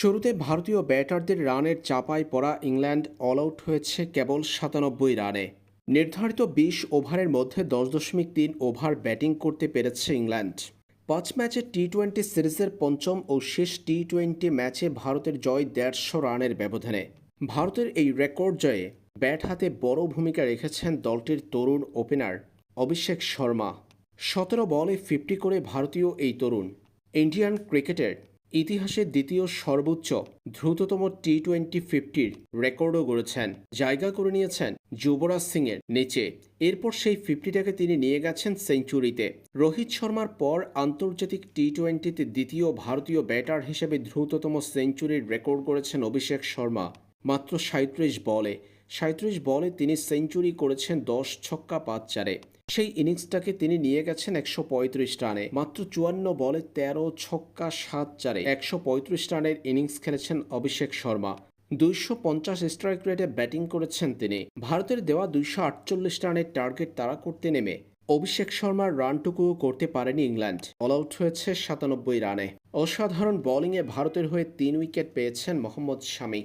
শুরুতে ভারতীয় ব্যাটারদের রানের চাপায় পড়া ইংল্যান্ড অল আউট হয়েছে কেবল সাতানব্বই রানে। নির্ধারিত বিশ ওভারের মধ্যে দশ দশমিক তিন ওভার ব্যাটিং করতে পেরেছে ইংল্যান্ড। পাঁচ ম্যাচে টি টোয়েন্টি সিরিজের পঞ্চম ও শেষ টি টোয়েন্টি ম্যাচে ভারতের জয় দেড়শো রানের ব্যবধানে। ভারতের এই রেকর্ড জয়ে ব্যাট হাতে বড় ভূমিকা রেখেছেন দলটির তরুণ ওপেনার অভিষেক শর্মা। সতেরো বলে ফিফটি করে ভারতীয় এই তরুণ। ইন্ডিয়ান ক্রিকেটের ইতিহাসে দ্বিতীয় সর্বোচ্চ দ্রুততম টি টোয়েন্টি ফিফটির রেকর্ডও গড়েছেন। জায়গা করে নিয়েছেন যুবরাজ সিংয়ের নিচে। এরপর সেই ফিফটিটাকে তিনি নিয়ে গেছেন সেঞ্চুরিতে রোহিত শর্মার পর আন্তর্জাতিক টি টোয়েন্টিতে দ্বিতীয় ভারতীয় ব্যাটার হিসেবে দ্রুততম সেঞ্চুরির রেকর্ড করেছেন অভিষেক শর্মা। মাত্র সাঁত্রিশ বলে। সাঁত্রিশ বলে তিনি সেঞ্চুরি করেছেন দশ ছক্কা পাঁচ চারে। সেই ইনিংসটাকে তিনি নিয়ে গেছেন একশো পঁয়ত্রিশ রানে। মাত্র চুয়ান্ন বলে তেরো ছক্কা সাত চারে একশো পঁয়ত্রিশ রানের ইনিংস খেলেছেন অভিষেক শর্মা। দুইশো পঞ্চাশ স্ট্রাইক রেটে ব্যাটিং করেছেন তিনি। ভারতের দেওয়া দুইশো আটচল্লিশ রানের টার্গেট তাড়া করতে নেমে। অভিষেক শর্মার রানটুকুও করতে পারেনি ইংল্যান্ড। অল আউট হয়েছে সাতানব্বই রানে। অসাধারণ বোলিংয়ে ভারতের হয়ে তিন উইকেট পেয়েছেন মোহাম্মদ শামি